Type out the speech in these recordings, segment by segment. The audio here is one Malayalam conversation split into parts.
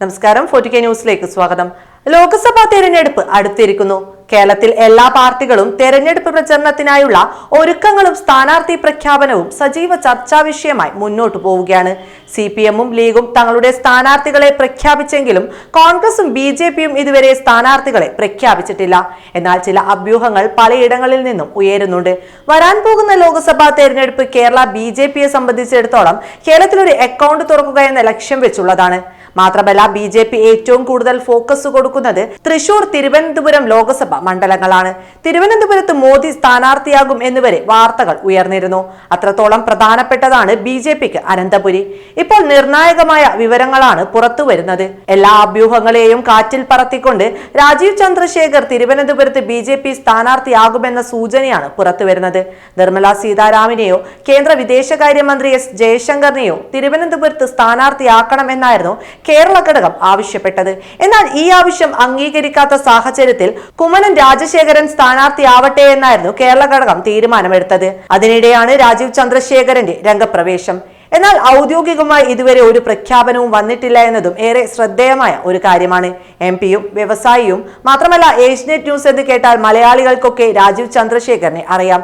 നമസ്കാരം ഫോർട്ടി കെ ന്യൂസിലേക്ക് സ്വാഗതം. ലോക്സഭാ തെരഞ്ഞെടുപ്പ് അടുത്തിരിക്കുന്നു. കേരളത്തിൽ എല്ലാ പാർട്ടികളും തെരഞ്ഞെടുപ്പ് പ്രചരണത്തിനായുള്ള ഒരുക്കങ്ങളും സ്ഥാനാർത്ഥി പ്രഖ്യാപനവും സജീവ ചർച്ചാ വിഷയമായി മുന്നോട്ടു പോവുകയാണ്. സി പി എമ്മും ലീഗും തങ്ങളുടെ സ്ഥാനാർത്ഥികളെ പ്രഖ്യാപിച്ചെങ്കിലും കോൺഗ്രസും ബി ജെ പിയും ഇതുവരെ സ്ഥാനാർത്ഥികളെ പ്രഖ്യാപിച്ചിട്ടില്ല. എന്നാൽ ചില അഭ്യൂഹങ്ങൾ പലയിടങ്ങളിൽ നിന്നും ഉയരുന്നുണ്ട്. വരാൻ പോകുന്ന ലോക്സഭാ തെരഞ്ഞെടുപ്പ് കേരള ബി ജെ പിയെ സംബന്ധിച്ചിടത്തോളം കേരളത്തിൽ ഒരു അക്കൗണ്ട് തുറക്കുക എന്ന ലക്ഷ്യം വെച്ചുള്ളതാണ്. മാത്രമല്ല ബി ജെ പി ഏറ്റവും കൂടുതൽ ഫോക്കസ് കൊടുക്കുന്നത് തൃശൂർ തിരുവനന്തപുരം ലോക്സഭ മണ്ഡലങ്ങളാണ്. തിരുവനന്തപുരത്ത് മോദി സ്ഥാനാർത്ഥിയാകും എന്നുവരെ വാർത്തകൾ ഉയർന്നിരുന്നു. അത്രത്തോളം പ്രധാനപ്പെട്ടതാണ് ബി ജെ പിക്ക് അനന്തപുരി. ഇപ്പോൾ നിർണായകമായ വിവരങ്ങളാണ് പുറത്തു വരുന്നത്. എല്ലാ അഭ്യൂഹങ്ങളെയും കാറ്റിൽ പറത്തിക്കൊണ്ട് രാജീവ് ചന്ദ്രശേഖർ തിരുവനന്തപുരത്ത് ബി ജെ പി സ്ഥാനാർത്ഥിയാകുമെന്ന സൂചനയാണ് പുറത്തു വരുന്നത്. നിർമ്മല സീതാരാമനെയോ കേന്ദ്ര വിദേശകാര്യമന്ത്രി എസ് ജയശങ്കറിനെയോ തിരുവനന്തപുരത്ത് സ്ഥാനാർത്ഥിയാക്കണം എന്നായിരുന്നു കേരള ഘടകം ആവശ്യപ്പെട്ടത്. എന്നാൽ ഈ ആവശ്യം അംഗീകരിക്കാത്ത സാഹചര്യത്തിൽ കുമ്മനം രാജശേഖരൻ സ്ഥാനാർത്ഥിയാവട്ടെ എന്നായിരുന്നു കേരള ഘടകം തീരുമാനമെടുത്തത്. അതിനിടെയാണ് രാജീവ് ചന്ദ്രശേഖരന്റെ രംഗപ്രവേശം. എന്നാൽ ഔദ്യോഗികമായി ഇതുവരെ ഒരു പ്രഖ്യാപനവും വന്നിട്ടില്ല എന്നതും ഏറെ ശ്രദ്ധേയമായ ഒരു കാര്യമാണ്. എം പിയും വ്യവസായിയും മാത്രമല്ല ഏഷ്യനെറ്റ് ന്യൂസ് എന്ന് കേട്ടാൽ മലയാളികൾക്കൊക്കെ രാജീവ് ചന്ദ്രശേഖരനെ അറിയാം.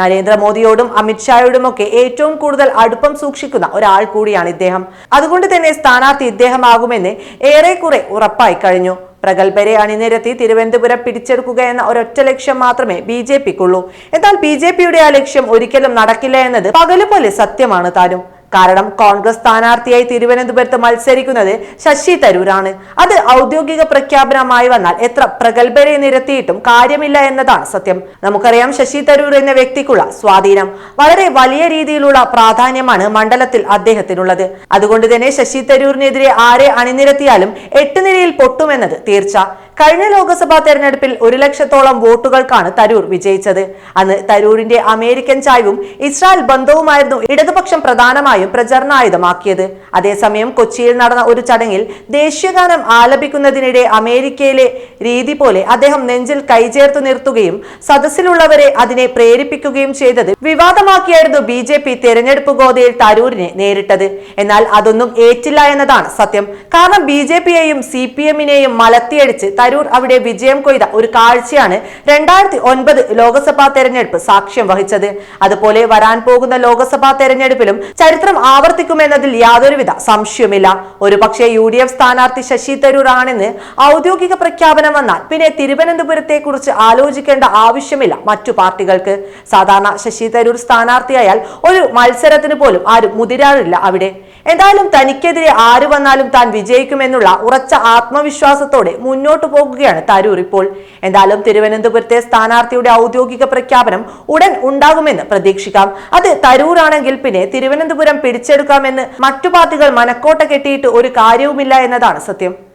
നരേന്ദ്രമോദിയോടും അമിത്ഷായോടുമൊക്കെ ഏറ്റവും കൂടുതൽ അടുപ്പം സൂക്ഷിക്കുന്ന ഒരാൾ കൂടിയാണ് ഇദ്ദേഹം. അതുകൊണ്ട് തന്നെ സ്ഥാനാർത്ഥി ഇദ്ദേഹമാകുമെന്ന് ഏറെക്കുറെ ഉറപ്പായി കഴിഞ്ഞു. പ്രഗത്ഭരെ അണിനിരത്തി തിരുവനന്തപുരം പിടിച്ചെടുക്കുക എന്ന ഒരൊറ്റ ലക്ഷ്യം മാത്രമേ ബി ജെ പിക്കുള്ളൂ. എന്നാൽ ബി ജെ പിയുടെ ആ ലക്ഷ്യം ഒരിക്കലും നടക്കില്ല എന്നത് പകലുപോലെ സത്യമാണ് താനും. കാരണം കോൺഗ്രസ് സ്ഥാനാർത്ഥിയായി തിരുവനന്തപുരത്ത് മത്സരിക്കുന്നത് ശശി തരൂരാണ്. അത് ഔദ്യോഗിക പ്രഖ്യാപനമായി വന്നാൽ എത്ര പ്രഗത്ഭരെ നിരത്തിയിട്ടും കാര്യമില്ല എന്നതാണ് സത്യം. നമുക്കറിയാം ശശി തരൂർ എന്ന വ്യക്തിക്കുള്ള സ്വാധീനം വളരെ വലിയ രീതിയിലുള്ള പ്രാധാന്യമാണ് മണ്ഡലത്തിൽ അദ്ദേഹത്തിനുള്ളത്. അതുകൊണ്ട് തന്നെ ശശി തരൂരിനെതിരെ ആരെ അണിനിരത്തിയാലും എട്ട് നിരയിൽ പൊട്ടുമെന്നത് തീർച്ച. കഴിഞ്ഞ ലോക്സഭാ തെരഞ്ഞെടുപ്പിൽ ഒരു ലക്ഷത്തോളം വോട്ടുകൾക്കാണ് തരൂർ വിജയിച്ചത്. അന്ന് തരൂരിന്റെ അമേരിക്കൻ ചായവും ഇസ്രായേൽ ബന്ധവുമായിരുന്നു ഇടതുപക്ഷം പ്രധാനമായും പ്രചരണായുധമാക്കിയത് അതേസമയം കൊച്ചിയിൽ നടന്ന ഒരു ചടങ്ങിൽ ദേശീയഗാനം ആലപിക്കുന്നതിനിടെ അമേരിക്കയിലെ രീതി പോലെ അദ്ദേഹം നെഞ്ചിൽ കൈചേർത്ത് നിർത്തുകയും സദസ്സിലുള്ളവരെ അതിനെ പ്രേരിപ്പിക്കുകയും ചെയ്തത് വിവാദമാക്കിയായിരുന്നു ബി ജെ പി തെരഞ്ഞെടുപ്പ് ഗോതയിൽ തരൂരിനെ നേരിട്ടത്. എന്നാൽ അതൊന്നും ഏറ്റില്ല എന്നതാണ് സത്യം. കാരണം ബി ജെ പിയെയും സി പി എമ്മിനെയും മലത്തിയടിച്ച് തരൂർ അവിടെ വിജയം കൊയ്ത ഒരു കാഴ്ചയാണ് രണ്ടായിരത്തി ഒൻപത് ലോക്സഭാ തെരഞ്ഞെടുപ്പ് സാക്ഷ്യം വഹിച്ചത്. അതുപോലെ വരാൻ പോകുന്ന ലോക്സഭാ തെരഞ്ഞെടുപ്പിലും ചരിത്രം ആവർത്തിക്കുമെന്നതിൽ യാതൊരുവിധ സംശയമില്ല ഒരു പക്ഷേ യു ഡി എഫ് സ്ഥാനാർത്ഥി ശശി തരൂർ ആണെന്ന് ഔദ്യോഗിക പ്രഖ്യാപനം വന്നാൽ പിന്നെ തിരുവനന്തപുരത്തെ കുറിച്ച് ആലോചിക്കേണ്ട ആവശ്യമില്ല മറ്റു പാർട്ടികൾക്ക്. സാധാരണ ശശി തരൂർ സ്ഥാനാർത്ഥിയായാൽ ഒരു മത്സരത്തിന് പോലും ആരും മുതിരാറില്ല അവിടെ. എന്തായാലും തനിക്കെതിരെ ആര് വന്നാലും താൻ വിജയിക്കുമെന്നുള്ള ഉറച്ച ആത്മവിശ്വാസത്തോടെ മുന്നോട്ടു പോകുകയാണ് തരൂർ ഇപ്പോൾ. എന്തായാലും തിരുവനന്തപുരത്തെ സ്ഥാനാർത്ഥിയുടെ ഔദ്യോഗിക പ്രഖ്യാപനം ഉടൻ ഉണ്ടാകുമെന്ന് പ്രതീക്ഷിക്കാം. അത് തരൂർ ആണെങ്കിൽ പിന്നെ തിരുവനന്തപുരം പിടിച്ചെടുക്കാമെന്ന് മറ്റു പാർട്ടികൾ മനക്കോട്ട കെട്ടിയിട്ട് ഒരു കാര്യവുമില്ല എന്നതാണ് സത്യം.